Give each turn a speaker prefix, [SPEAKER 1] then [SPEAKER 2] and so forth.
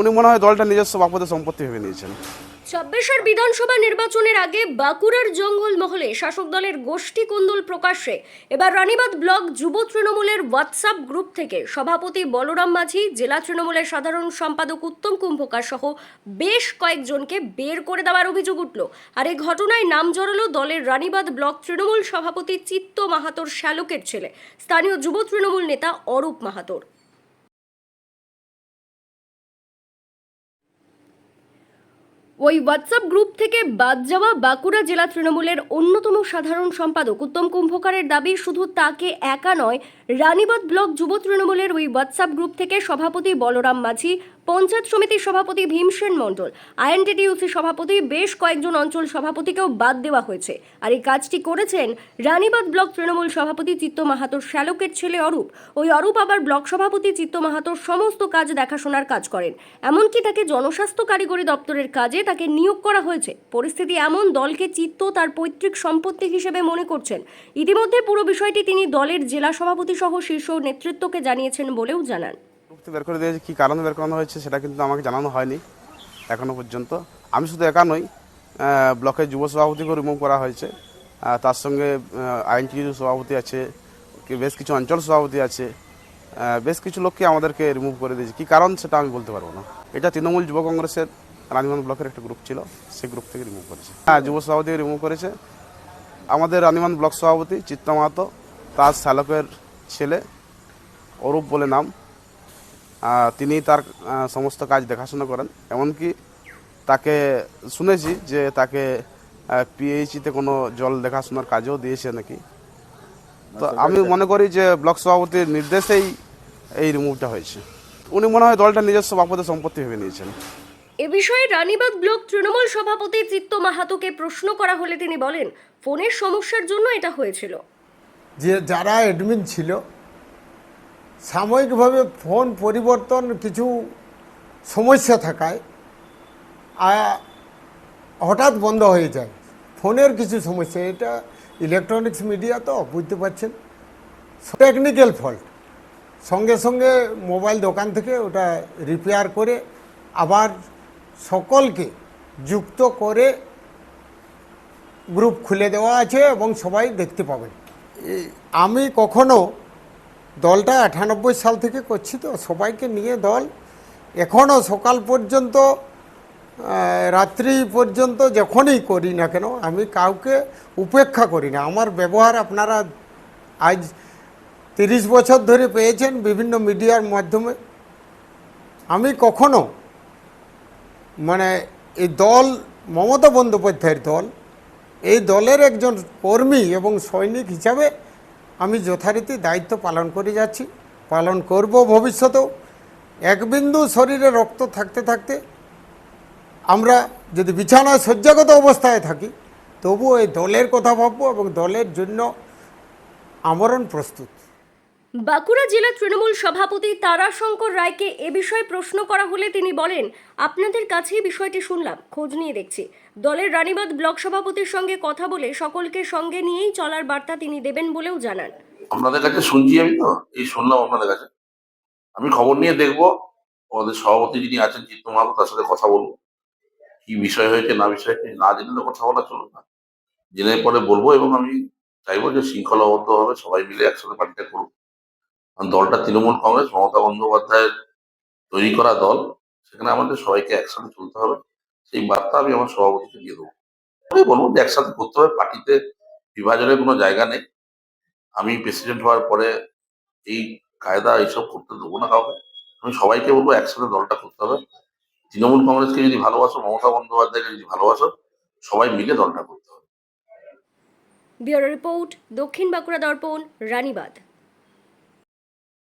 [SPEAKER 1] উনি মনে হয় দলটা নিজস্ব বাপদের সম্পত্তি ভেবে নিয়েছেন।
[SPEAKER 2] ছাব্বিশের বিধানসভা নির্বাচনের আগে বাঁকুড়ার জঙ্গল মহলে শাসক দলের গোষ্ঠী কুন্দল প্রকাশ্যে এবার রানীবাদ ব্লক যুব তৃণমূলের হোয়াটসঅ্যাপ গ্রুপ থেকে সভাপতি বলরাম মাঝি, জেলা তৃণমূলের সাধারণ সম্পাদক উত্তম কুম্ভকার সহ বেশ কয়েকজনকে বের করে দেওয়ার অভিযোগ উঠল। আর এই ঘটনায় নাম জড়ালো দলের রানীবাদ ব্লক তৃণমূল সভাপতি চিত্ত মাহাতোর শ্যালকের ছেলে। স্থানীয় যুব তৃণমূল নেতা অরূপ মাহাতোর। ওই হোয়াটসঅ্যাপ গ্রুপ থেকে বাদ যাওয়া বাঁকুড়া জেলা তৃণমূলের অন্যতম সাধারণ সম্পাদক উত্তম কুম্ভকারের দাবি শুধু তাকে একা নয় রানীবাদ ব্লক যুব তৃণমূলের ওই হোয়াটসঅ্যাপ গ্রুপ থেকে সভাপতি বলরাম মাঝি, পঞ্চায়েত সমিতির সভাপতি ভীমসেন মণ্ডল, আইএনটিটিউসি সভাপতি বেশ কয়েকজন অঞ্চল সভাপতিকেও বাদ দেওয়া হয়েছে। আর এই কাজটি করেছেন রানীবাদ ব্লক তৃণমূল সভাপতি চিত্ত মাহাতোর শ্যালকের ছেলে অরূপ। ওই অরূপ আবার ব্লক সভাপতি চিত্ত মাহাতোর সমস্ত কাজ দেখাশোনার কাজ করেন। এমনকি তাকে জনস্বাস্থ্য কারিগরি দপ্তরের কাজে তাকে নিয়োগ করা হয়েছে। পরিস্থিতি এমন, দলকে চিত্ত তার পৈতৃক সম্পত্তি হিসেবে মনে করছেন। ইতিমধ্যে পুরো বিষয়টি তিনি দলের জেলা সভাপতি সহ শীর্ষ নেতৃত্বকে জানিয়েছেন বলেও জানান।
[SPEAKER 1] বের করে দিয়েছে, কী কারণে বের করানো হয়েছে সেটা কিন্তু আমাকে জানানো হয়নি এখনও পর্যন্ত। আমি শুধু একা নই ব্লকের যুব সভাপতিকেও রিমুভ করা হয়েছে। তার সঙ্গে আইনটিউ সভাপতি আছে বেশ কিছু অঞ্চল সভাপতি আছে। বেশ কিছু লোককে আমাদেরকে রিমুভ করে দিয়েছে। কী কারণ সেটা আমি বলতে পারব না। এটা তৃণমূল যুব কংগ্রেসের রানীগঞ্জ ব্লকের একটা গ্রুপ ছিল সেই গ্রুপ থেকে রিমুভ করেছে। হ্যাঁ যুব সভাপতি রিমুভ করেছে। আমাদের রানীগঞ্জ ব্লক সভাপতি চিত্ত মাহাতো তার শ্যালকের ছেলে অরূপ বলে নাম। তিনি তার সমস্ত কাজ দেখাশোনা করেন। এমনকি তাকে শুনেছি যে তাকে পিএইচিতে কোনো জল দেখাশোনার কাজও দিয়েছে নাকি। তো আমি মনে করি যে ব্লক সভাপতির নির্দেশেই এই রিমুভটা হয়েছে। উনি মনে হয় দলটা নিজস্ব বাপদের সম্পত্তি ভেবে নিয়েছেন।
[SPEAKER 2] এ বিষয়ে রানীবাগ ব্লক তৃণমূল সভাপতি চিত্ত মাহাতোকে প্রশ্ন করা হলে তিনি বলেন, ফোনের সমস্যার জন্য এটা হয়েছিল।
[SPEAKER 3] যে যারা অ্যাডমিন ছিল, সাময়িকভাবে ফোন পরিবর্তন কিছু সমস্যা থাকায় হঠাৎ বন্ধ হয়ে যায়। ফোনের কিছু সমস্যা, এটা ইলেকট্রনিক্স মিডিয়া তো বুঝতে পারছেন। টেকনিক্যাল ফল্ট সঙ্গে সঙ্গে মোবাইল দোকান থেকে ওটা রিপেয়ার করে আবার সকলকে যুক্ত করে গ্রুপ খুলে দেওয়া আছে এবং সবাই দেখতে পাবেন। আমি কখনো দলটা আটানব্বই সাল থেকে করছি তো, সবাইকে নিয়ে দল। এখনও সকাল পর্যন্ত রাত্রি পর্যন্ত যখনই করি না কেন, আমি কাউকে উপেক্ষা করি না। আমার ব্যবহার আপনারা আজ তিরিশ বছর ধরে পেয়েছেন বিভিন্ন মিডিয়ার মাধ্যমে। আমি কখনো মানে এই দল, মমতা বন্দ্যোপাধ্যায়ের দল, এই দলের একজন কর্মী এবং সৈনিক হিসাবে আমি যথারীতি দায়িত্ব পালন করে যাচ্ছি, পালন করব ভবিষ্যতেও। এক বিন্দু শরীরে রক্ত থাকতে থাকতে আমরা যদি বিছানায় শয্যাগত অবস্থায় থাকি, তবুও এই দলের কথা ভাববো এবং দলের জন্য আমরণ প্রস্তুত।
[SPEAKER 2] বাঁকুড়া জেলা তৃণমূল সভাপতি তারাশঙ্কর রায়কে এ বিষয়ে প্রশ্ন করা হলে তিনি বলেন, আপনাদের কাছেই বিষয়টি শুনলাম, খোঁজ নিয়ে দেখছি। দলের রানীবাদ ব্লক সভাপতির সঙ্গে কথা বলে সকলকে সঙ্গে নিয়েই চলার বার্তা তিনি দেবেন বলেও জানান।
[SPEAKER 4] আপনাদের কাছে শুনছি আমি তো, এই শুনলাম আপনাদের কাছে। আমি খবর নিয়ে দেখব, আমাদের সভাপতি যিনি আছেন চিত্ত মাহাতো তার সাথে কথা বলব। কি বিষয় হয়েছে, না বিষয় হয়েছে, না জেনে কথা বলা চলবে না। জেনে পরে বলব এবং আমি চাইব যে শৃঙ্খলাবদ্ধ ভাবে সবাই মিলে একসাথে পার্টিটা কারণ দলটা তৃণমূল কংগ্রেস, মমতা বন্দ্যোপাধ্যায়ের তৈরি করা দল, সেখানে আমাদের সবাইকে একসাথে চলতে হবে। সেই বার্তা আমি আমার সভাপতিকে দিয়ে দেবো। আমি বলব যে একসাথে করতে হবে, পার্টিতে বিভাজনের কোনো জায়গা নেই। আমি প্রেসিডেন্ট হওয়ার পরে এই কায়দা এইসব করতে দেবো না কাউকে। আমি সবাইকে বলব একসাথে দলটা করতে হবে। তৃণমূল কংগ্রেসকে যদি ভালোবাসো, মমতা বন্দ্যোপাধ্যায়কে যদি ভালোবাসো, সবাই মিলে দলটা করতে হবে।
[SPEAKER 2] ব্যুরো রিপোর্ট, দক্ষিণ বাঁকুড়া দর্পণ রানীবাদ